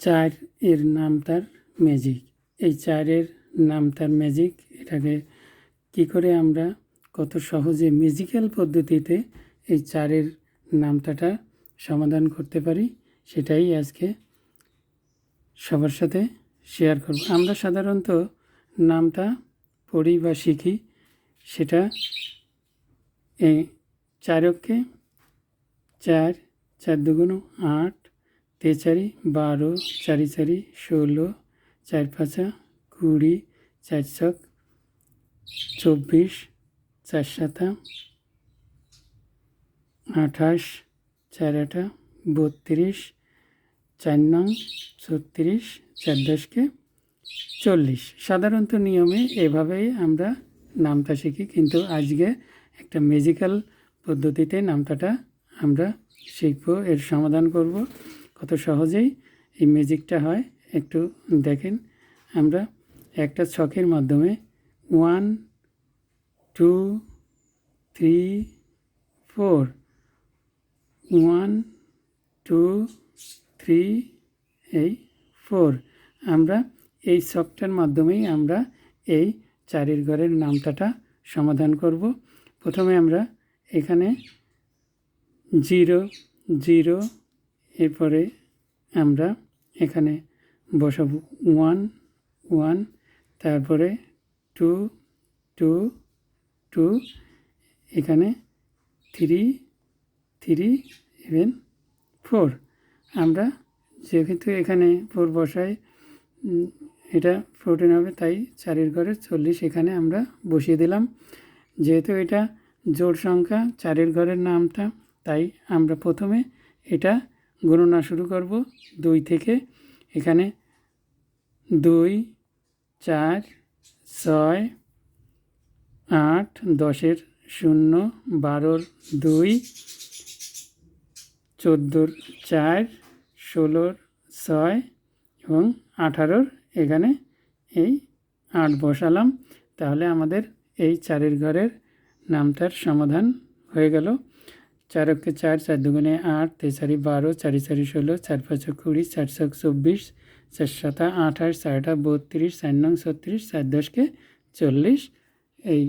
চার এর নাম তার ম্যাজিক এই চারের নাম তার ম্যাজিক এটাকে কি করে আমরা কত সহজে ম্যাজিক্যাল পদ্ধতিতে এই চারের নামটাটা সমাধান করতে পারি, সেটাই আজকে সবার সাথে শেয়ার করব। আমরা সাধারণত নামটা পড়ি বা শিখি, সেটা এই চারককে চার চার দুগুণ আট তে চারি বারো চারি চারি ষোলো চার পাঁচা কুড়ি চার ছক চব্বিশ চার সাতা আঠাশ চার আটা বত্রিশ চার নং ছত্রিশ চার দশকে চল্লিশ। সাধারণত নিয়মে এভাবেই আমরা নামটা শিখি, কিন্তু আজকে একটা ম্যাজিক্যাল পদ্ধতিতে নামতাটা আমরা শিখব, এর সমাধান করব। কত সহজেই এই ম্যাজিকটা হয়, একটু দেখেন। আমরা একটা ছকের মাধ্যমে one, two, three, four, one, two, three, এই ফোর। আমরা এই ছকটার মাধ্যমেই আমরা এই চারির ঘরের নামটাটা সমাধান করব। প্রথমে আমরা এখানে জিরো জিরো এরপরে আমরা এখানে বসাবো ওয়ান ওয়ান তারপরে টু টু টু এখানে থ্রি থ্রি ইভেন ফোর আমরা যেহেতু এখানে ফোর বসাই এটা ফোরটিন হবে, তাই চারের ঘরে চল্লিশ এখানে আমরা বসিয়ে দিলাম। যেহেতু এটা জোড় সংখ্যা, চারের ঘরের নামটা, তাই আমরা প্রথমে এটা গণনা শুরু করব। দুই থেকে এখানে দুই, চার, ছয়, আট, দশের শূন্য, বারোর দুই, চোদ্দোর চার, ষোলোর ছয় এবং আঠারোর এখানে এই আট বসালাম। তাহলে আমাদের এই চারের ঘরের নামটার সমাধান হয়ে গেল। চারকে চার চার দুগুণে আট তেচারি বারো চারি চারি ষোলো চার পাঁচ কুড়ি চার ছক চব্বিশ চার সাতা আঠাশ চারটা বত্রিশ চার নং ছত্রিশ চার দশকে চল্লিশ এই